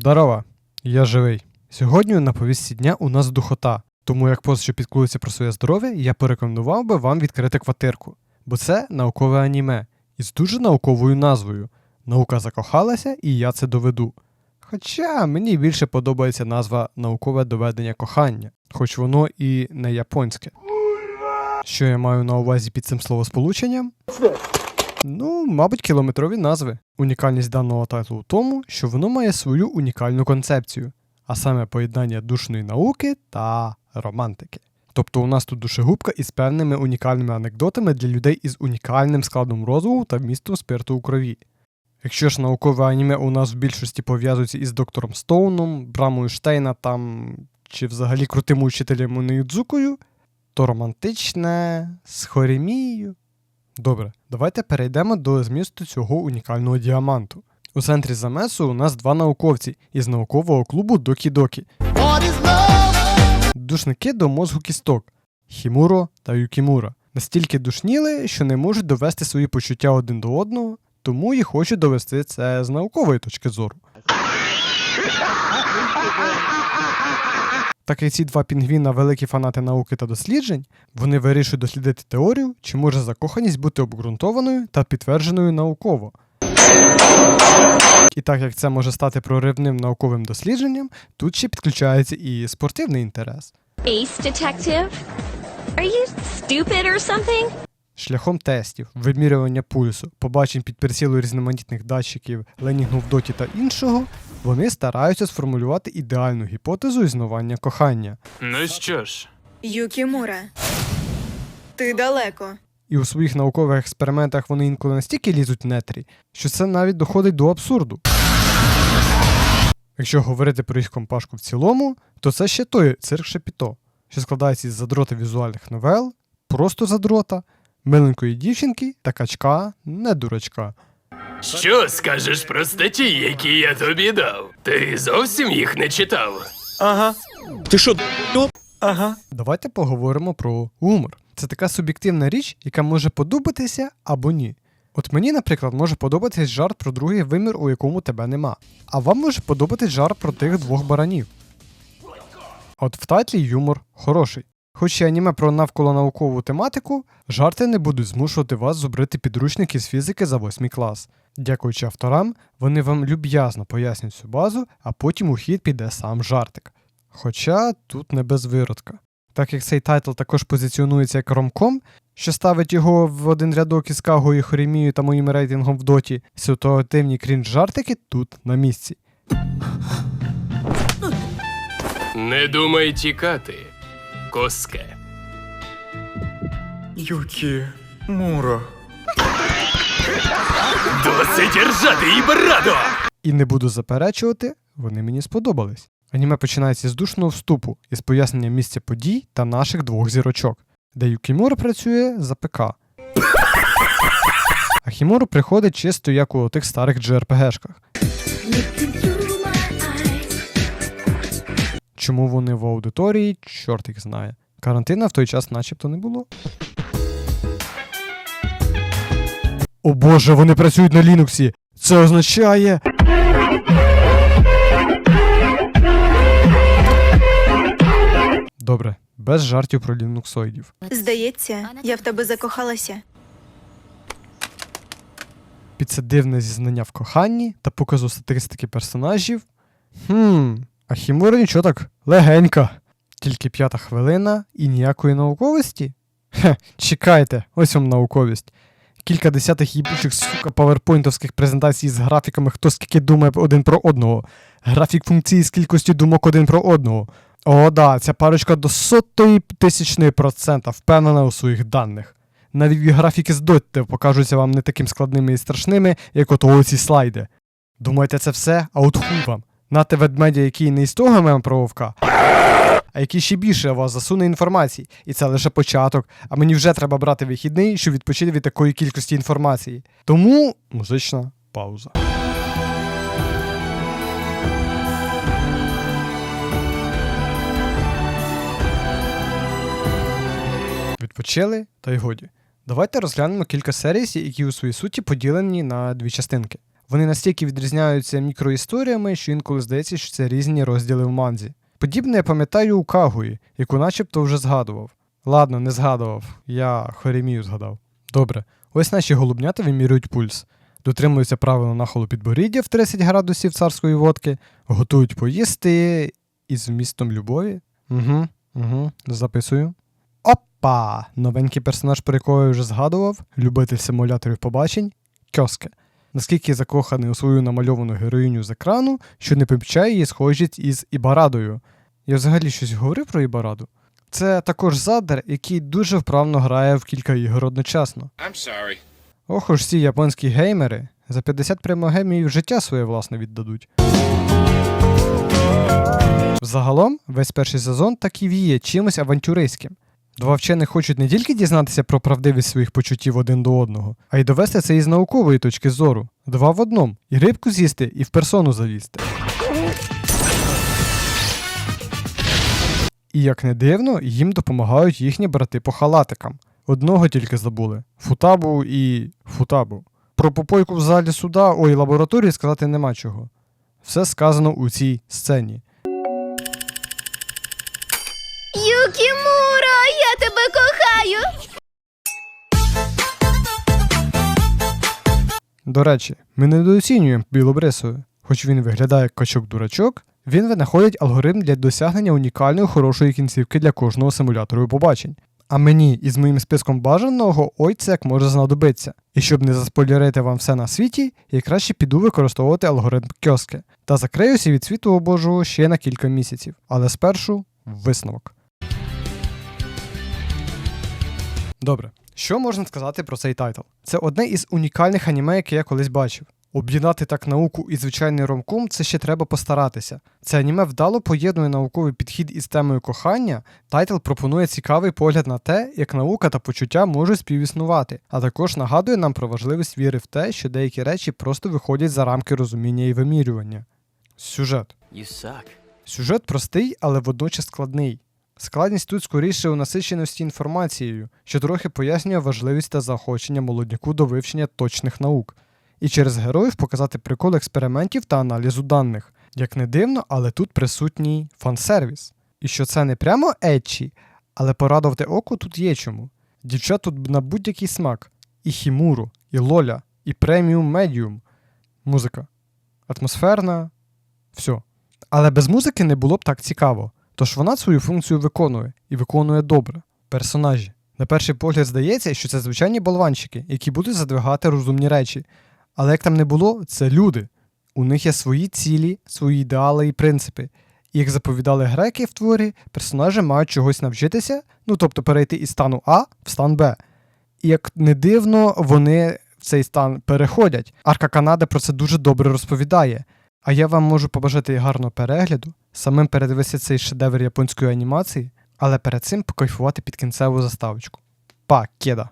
Здорова, я живий. Сьогодні на повісті дня у нас духота, тому як пост, що підкується про своє здоров'я, я порекомендував би вам відкрити квартирку, бо це наукове аніме із дуже науковою назвою. Наука закохалася, і я це доведу. Хоча мені більше подобається назва наукове доведення кохання, хоч воно і не японське. Що я маю на увазі під цим словосполученням? Ну, мабуть, кілометрові назви. Унікальність даного тайтлу в тому, що воно має свою унікальну концепцію, а саме поєднання душної науки та романтики. Тобто у нас тут душегубка із певними унікальними анекдотами для людей із унікальним складом розуму та вмістом спирту у крові. Якщо ж наукове аніме у нас в більшості пов'язується із доктором Стоуном, Брамою Штейна там чи взагалі крутим учителем Уніюдзукою, то романтичне з Хорімією. Добре, давайте перейдемо до змісту цього унікального діаманту. У центрі замесу у нас два науковці із наукового клубу Докі-Докі. Душники до мозку кісток Хімуро та Юкімура. Настільки душніли, що не можуть довести свої почуття один до одного, тому і хочуть довести це з наукової точки зору. Так як ці два пінгвіна великі фанати науки та досліджень, вони вирішують дослідити теорію, чи може закоханість бути обґрунтованою та підтвердженою науково. І так як це може стати проривним науковим дослідженням, тут ще підключається і спортивний інтерес. Ace Detective? Are you stupid or something? Шляхом тестів, вимірювання пульсу, побачень під прицілу різноманітних датчиків, ленінгу в доті та іншого, вони стараються сформулювати ідеальну гіпотезу існування кохання. Ну що ж, Юкімура. Ти далеко. І у своїх наукових експериментах вони інколи настільки лізуть в нетрі, що це навіть доходить до абсурду. Якщо говорити про їх компашку в цілому, то це ще той цирк Шепіто, що складається із задрота візуальних новел, просто задрота, миленької дівчинки та качка, не дурачка. що скажеш про статті, які я тобі дав? Ти зовсім їх не читав. Ага. Ти що, д***об? Ага. Давайте поговоримо про гумор. Це така суб'єктивна річ, яка може подобатися або ні. От мені, наприклад, може подобатись жарт про другий вимір, у якому тебе нема. А вам може подобатись жарт про тих двох баранів. От в тайтлі юмор хороший. Хоч і аніме про навколонаукову тематику, жарти не будуть змушувати вас зубрити підручники з фізики за 8 клас. Дякуючи авторам, вони вам люб'язно пояснять цю базу, а потім у хід піде сам жартик. Хоча тут не без виродка. Так як цей тайтл також позиціонується як ромком, що ставить його в один рядок із Кагою, Хорімією та моїм рейтингом в доті, ситуативні крінж-жартики тут на місці. Не думай тікати, коске. Юкі, Мура. Досить ржати і брадо! І не буду заперечувати, вони мені сподобались. Аніме починається з душного вступу із пояснення місця подій та наших двох зірочок, де Юкімура працює за ПК. А Хімуру приходить чисто як у тих старих JRPG-шках. Чому вони в аудиторії, чорт їх знає. Карантина в той час начебто не було. О боже, вони працюють на Лінуксі! Це означає. Добре, без жартів про лінуксоїдів. Здається, я в тебе закохалася. Під це дивне зізнання в коханні та показу статистики персонажів. Хм, а Хімура нічого так легенька. Тільки п'ята хвилина і ніякої науковості? Хе, чекайте, ось вам науковість. Кілька десятих їбучих сука паверпойнтовських презентацій з графіками, хто скільки думає один про одного. Графік функції з кількості думок один про одного. О, да, ця парочка до сотої тисячної процента впевнена у своїх даних. Навіть графіки з Дотти покажуться вам не таким складними і страшними, як от оці слайди. Думаєте, це все? А от хуй вам. Нате ведмедя, який не із того мем про вовка, а який ще більше вас засуне інформації. І це лише початок, а мені вже треба брати вихідний, щоб відпочити від такої кількості інформації. Тому музична пауза. Відпочили, та й годі. Давайте розглянемо кілька серій, які у своїй суті поділені на дві частинки. Вони настільки відрізняються мікроісторіями, що інколи здається, що це різні розділи в манзі. Подібне я пам'ятаю у Кагуї, яку начебто вже згадував. Ладно, не згадував, я Хоремію згадав. Добре, ось наші голубнята вимірюють пульс, дотримуються правил нахилу підборіддя в 30 градусів царської водки, готують поїсти із вмістом любові. Угу, угу, записую. Опа! Новенький персонаж, про якого я вже згадував, любитель симуляторів побачень Кьоске. Наскільки закоханий у свою намальовану героїню з екрану, що не помічає її схожість із Ібарадою. Я взагалі щось говорив про Ібараду? Це також задер, який дуже вправно грає в кілька ігор одночасно. I'm sorry. Ох уж ці японські геймери за 50 прямогемів життя своє власне віддадуть. Загалом, весь перший сезон так і віє чимось авантюристським. Два вчених хочуть не тільки дізнатися про правдивість своїх почуттів один до одного, а й довести це із наукової точки зору. Два в одному. І рибку з'їсти, і в персону залізти. І як не дивно, їм допомагають їхні брати по халатикам. Одного тільки забули Футабу і Футабу. Про попойку в залі суда, ой, лабораторії сказати нема чого. Все сказано у цій сцені. Кохаю! До речі, ми недооцінюємо білобрисою. Хоч він виглядає як качок-дурачок, він винаходить алгоритм для досягнення унікальної хорошої кінцівки для кожного симулятору побачень. А мені із моїм списком бажаного ой це як може знадобитися. І щоб не заспойлерити вам все на світі, я краще піду використовувати алгоритм кьоски та закриюся від світу Божого ще на кілька місяців. Але спершу висновок. Добре, що можна сказати про цей тайтл? Це одне із унікальних аніме, яке я колись бачив. Об'єднати так науку і звичайний ромком це ще треба постаратися. Це аніме вдало поєднує науковий підхід із темою кохання. Тайтл пропонує цікавий погляд на те, як наука та почуття можуть співіснувати, а також нагадує нам про важливість віри в те, що деякі речі просто виходять за рамки розуміння і вимірювання. Сюжет. Сюжет простий, але водночас складний. Складність тут скоріше у насиченості інформацією, що трохи пояснює важливість та заохочення молодняку до вивчення точних наук, і через героїв показати прикол експериментів та аналізу даних. Як не дивно, але тут присутній фан-сервіс. І що це не прямо етчі, але порадувати око тут є чому. Дівчат тут на будь-який смак: і хімуру, і лоля, і преміум медіум. Музика. Атмосферна. Все. Але без музики не було б так цікаво. Тож вона свою функцію виконує і виконує добре. Персонажі. На перший погляд здається, що це звичайні болванчики, які будуть задвигати розумні речі. Але як там не було, це люди. У них є свої цілі, свої ідеали і принципи. І як заповідали греки в творі, персонажі мають чогось навчитися, ну тобто перейти із стану А в стан Б. І як не дивно, вони в цей стан переходять. Арка Канади про це дуже добре розповідає. А я вам можу побажати гарного перегляду, самим передивитися цей шедевр японської анімації, але перед цим покайфувати під кінцеву заставочку. Па, кеда!